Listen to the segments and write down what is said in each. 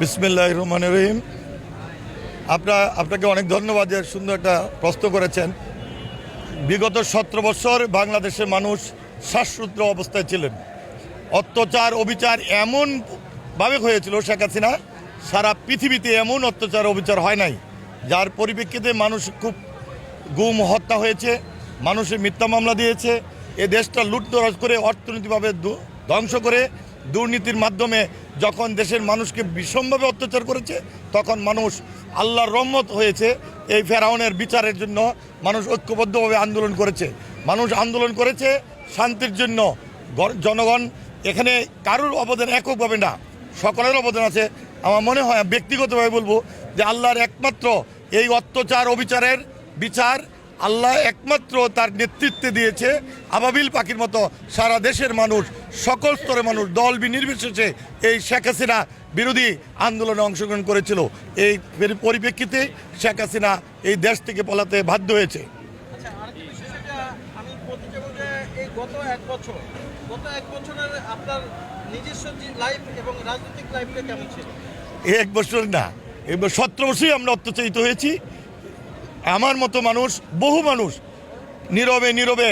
বিসমিল্লাহ রহমান রহিম। আপনার আপনাকে অনেক ধন্যবাদ যে সুন্দর একটা প্রশ্ন করেছেন। বিগত সতেরো বছর বাংলাদেশের মানুষ শ্বাসরুদ্র অবস্থায় ছিলেন। অত্যাচার, অবিচার এমনভাবে হয়েছিল শেখ হাসিনা, সারা পৃথিবীতে এমন অত্যাচার, অবিচার হয় নাই। যার পরিপ্রেক্ষিতে মানুষ খুব গুম হত্যা হয়েছে, মানুষের মিথ্যা মামলা দিয়েছে, এ দেশটা লুটতরাজ করে অর্থনৈতিকভাবে ধ্বংস করে দুর্নীতির মাধ্যমে যখন দেশের মানুষকে বিষমভাবে অত্যাচার করেছে, তখন মানুষ আল্লাহর রহমত হয়েছে এই ফেরাউনের বিচারের জন্য মানুষ ঐক্যবদ্ধভাবে আন্দোলন করেছে। মানুষ আন্দোলন করেছে শান্তির জন্য। জনগণ এখানে কারোর অবদান এককভাবে না, সকলের অবদান আছে। আমার মনে হয় ব্যক্তিগতভাবে বলব যে আল্লাহর একমাত্র এই অত্যাচার, অবিচারের বিচার আল্লাহ একমাত্র তার নেতৃত্বে দিয়েছে আবাবিল পাখির মতো সারা দেশের মানুষ সকল স্তরের মানুষ দল নির্বিশেষে এই শেখ হাসিনা বিরোধী আন্দোলনে অংশগ্রহণ করেছিল। এই পরিপ্রেক্ষিতে শেখ হাসিনা এই দেশ থেকে পলাতে বাধ্য হয়েছে। আচ্ছা গত এক বছর গত এক বছরের আপনার নিজস্ব লাইফ এবং রাজনৈতিক লাইফটা কেমন ছিল? এই এক বছর না এবার সতেরো বছরই আমরা অত্যাচারিত হয়েছি। আমার মতো মানুষ, বহু মানুষ নীরবে নীরবে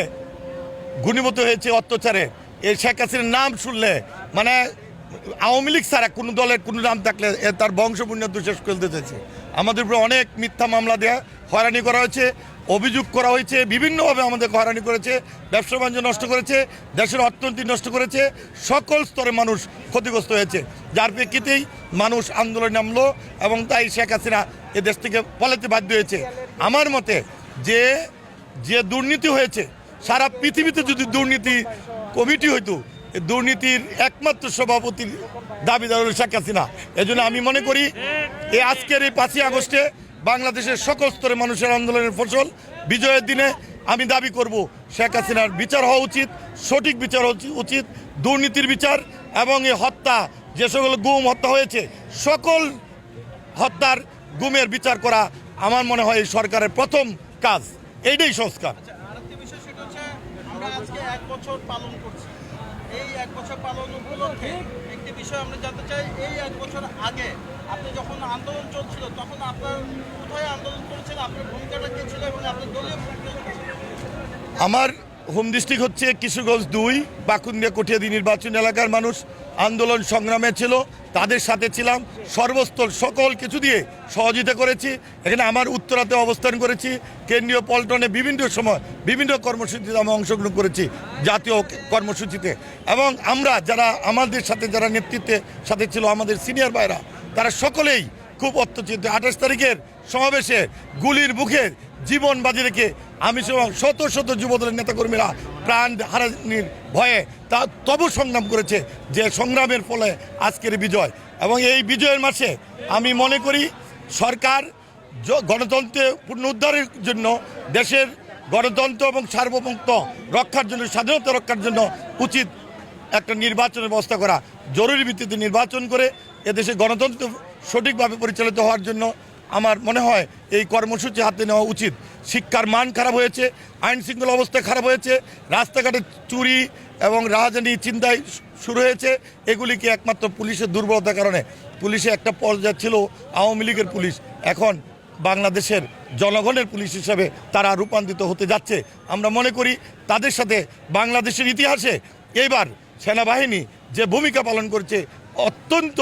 ঘনীভূত হয়েছে অত্যাচারে। এই শেখ হাসিনার নাম শুনলে মানে আওয়ামী লীগ ছাড়া কোনো দলের কোনো নাম থাকলে তার তার বুনিয়াদ শেষ করে দিতেছে আমাদের উপরে অনেক মিথ্যা মামলা দেয়া, হয়রানি করা হয়েছে। অভিযোগ করা হয়েছে, বিভিন্নভাবে আমাদের হয়রানি করেছে, ব্যবসা বাণিজ্য নষ্ট করেছে, দেশের অর্থনীতি নষ্ট করেছে, সকল স্তরে মানুষ ক্ষতিগ্রস্ত হয়েছে। যার প্রেক্ষিতেই মানুষ আন্দোলনে নামলো এবং তাই শেখ হাসিনা এ দেশ থেকে পলাতে বাধ্য হয়েছে। আমার মতে যে যে দুর্নীতি হয়েছে, সারা পৃথিবীতে যদি দুর্নীতি কমিটি হইতো দুর্নীতির একমাত্র সভাপতির দাবিদার শেখ হাসিনা। এই জন্য আমি মনে করি এই আজকের এই পাঁচই আগস্টে বাংলাদেশের সকল স্তরের মানুষের আন্দোলনের ফসল বিজয়ের দিনে আমি দাবি করব। শেখ হাসিনার বিচার হওয়া উচিত, সঠিক বিচার উচিত, দুর্নীতির বিচার এবং এই হত্যা, যে সকল গুম হত্যা হয়েছে, সকল হত্যার গুমের বিচার করা আমার মনে হয় এই সরকারের প্রথম কাজ। এইটাই সংস্কার। আচ্ছা এই এক বছর পালন উপলক্ষে একটি বিষয় আমরা জানতে চাই, এই এক বছর আগে আপনি যখন আন্দোলন চলছিল, তখন আপনার কোথায় আন্দোলন করেছেন আপনার ভূমিকাটা কী ছিল এবং আপনার দলীয়? আমার হোম ডিস্ট্রিক্ট হচ্ছে কিশোরগঞ্জ দুই, বাকুন্দিয়া কঠিয়াদি নির্বাচন এলাকার মানুষ আন্দোলন সংগ্রামে ছিল, তাদের সাথে ছিলাম। সর্বস্তর সকল কিছু দিয়ে সহযোগিতা করেছি। এখানে আমার উত্তরাতে অবস্থান করেছি। কেন্দ্রীয় পল্টনে বিভিন্ন সময় বিভিন্ন কর্মসূচিতে আমি অংশগ্রহণ করেছি, জাতীয় কর্মসূচিতে। এবং আমরা যারা আমাদের সাথে, যারা নেতৃত্বে সাথে ছিল, আমাদের সিনিয়র ভাইরা তারা সকলেই খুব অত্যাচিত আঠাশ তারিখের সমাবেশে গুলির মুখে জীবন বাজি রেখে আমি শত শত যুবদলের নেতাকর্মীরা প্রাণ হারানির ভয়ে তা তবু সংগ্রাম করেছে যে সংগ্রামের ফলে আজকের বিজয়। এবং এই বিজয়ের মাসে আমি মনে করি সরকার গণতন্ত্রের পুনরুদ্ধারের জন্য, দেশের গণতন্ত্র এবং সার্বভৌমত্ব রক্ষার জন্য, স্বাধীনতা রক্ষার জন্য উচিত একটা নির্বাচনের ব্যবস্থা করা জরুরি ভিত্তিতে নির্বাচন করে এদেশে গণতন্ত্র সঠিকভাবে পরিচালিত হওয়ার জন্য আমার মনে হয় এই কর্মসূচি হাতে নেওয়া উচিত। শিক্ষার মান খারাপ হয়েছে, আইন শৃঙ্খলা অবস্থা খারাপ হয়েছে, রাস্তাঘাটে চুরি এবং রাজধানী চিন্তায় শুরু হয়েছে, এগুলিকে একমাত্র পুলিশের দুর্বলতার কারণে। পুলিশে একটা পর্যায়ে ছিল আওয়ামী লীগের পুলিশ, এখন বাংলাদেশের জনগণের পুলিশ হিসেবে তারা রূপান্তরিত হতে যাচ্ছে। আমরা মনে করি তাদের সাথে বাংলাদেশের ইতিহাসে এইবার সেনাবাহিনী যে ভূমিকা পালন করছে অত্যন্ত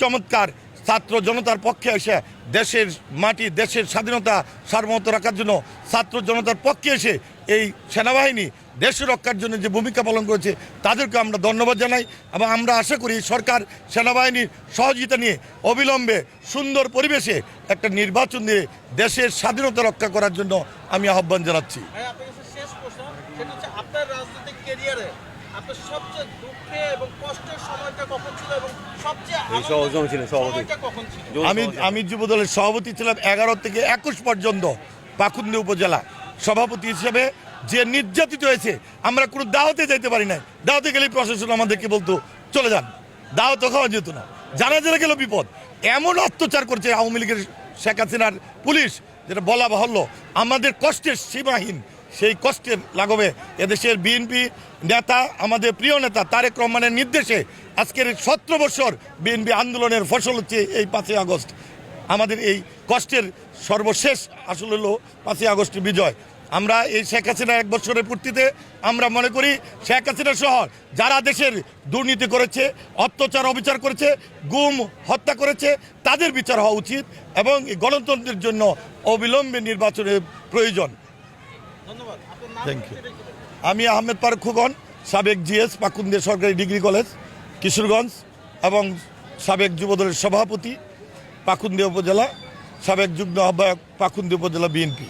চমৎকার। ছাত্র জনতার পক্ষে এসে দেশের মাটি, দেশের স্বাধীনতা সার্বভৌমত্ব রাখার জন্য ছাত্র জনতার পক্ষে এসে এই সেনাবাহিনী দেশ রক্ষার জন্য যে ভূমিকা পালন করেছে, তাদেরকে আমরা ধন্যবাদ জানাই এবং আমরা আশা করি সরকার সেনাবাহিনীর সহযোগিতা নিয়ে অবিলম্বে সুন্দর পরিবেশে একটা নির্বাচন দিয়ে দেশের স্বাধীনতা রক্ষা করার জন্য আমি আহ্বান জানাচ্ছি। আপনার রাজনৈতিক আপনার সবচেয়ে দুঃখে এবং কষ্টের সময়টা কখন ছিল এবং সবচেয়ে এই ছিলেন, সভাপতি। কখন ছিল? আমি আমি যুবদলের সভাপতি ছিলাম এগারো থেকে একুশ পর্যন্ত পাকুন্দি উপজেলা। সভাপতি হিসেবে যে নির্যাতিত হয়েছে আমরা কোনো দাওয়াতে যাইতে পারি না দাওয়াতে গেলেই প্রশাসন আমাদেরকে বলতো চলে যান। দাওয়াত খাওয়া যেত না। জানা জানা গেল বিপদ। এমন অত্যাচার করছে আওয়ামী লীগের শেখ হাসিনার পুলিশ যেটা বলা বাহল্য। আমাদের কষ্টের সীমাহীন সেই কষ্টের লাগবে এদেশের বিএনপি নেতা, আমাদের প্রিয় নেতা তারেক রহমানের নির্দেশে আজকের সতেরো বছর বিএনপি আন্দোলনের ফসল হচ্ছে এই পাঁচই আগস্ট। আমাদের এই কষ্টের সর্বশেষ আসলে হলো পাঁচই আগস্টের বিজয়। আমরা এই শেখ হাসিনার এক বছরের পূর্তিতে আমরা মনে করি শেখ হাসিনা সহ যারা দেশের দুর্নীতি করেছে, অত্যাচার, অবিচার করেছে, গুম, হত্যা করেছে, তাদের বিচার হওয়া উচিত এবং গণতন্ত্রের জন্য অবিলম্বে নির্বাচনের প্রয়োজন। একটু বলুন। আমি আহমেদ পারুক সাবেক জিএস পাকুন্দিয়া সরকারি ডিগ্রি কলেজ, কিশোরগঞ্জ, এবং সাবেক যুবদলের সভাপতি পাকুন্দিয়া উপজেলা, সাবেক যুগ্ম আহ্বায়ক পাকুন্দিয়া উপজেলা বিএনপি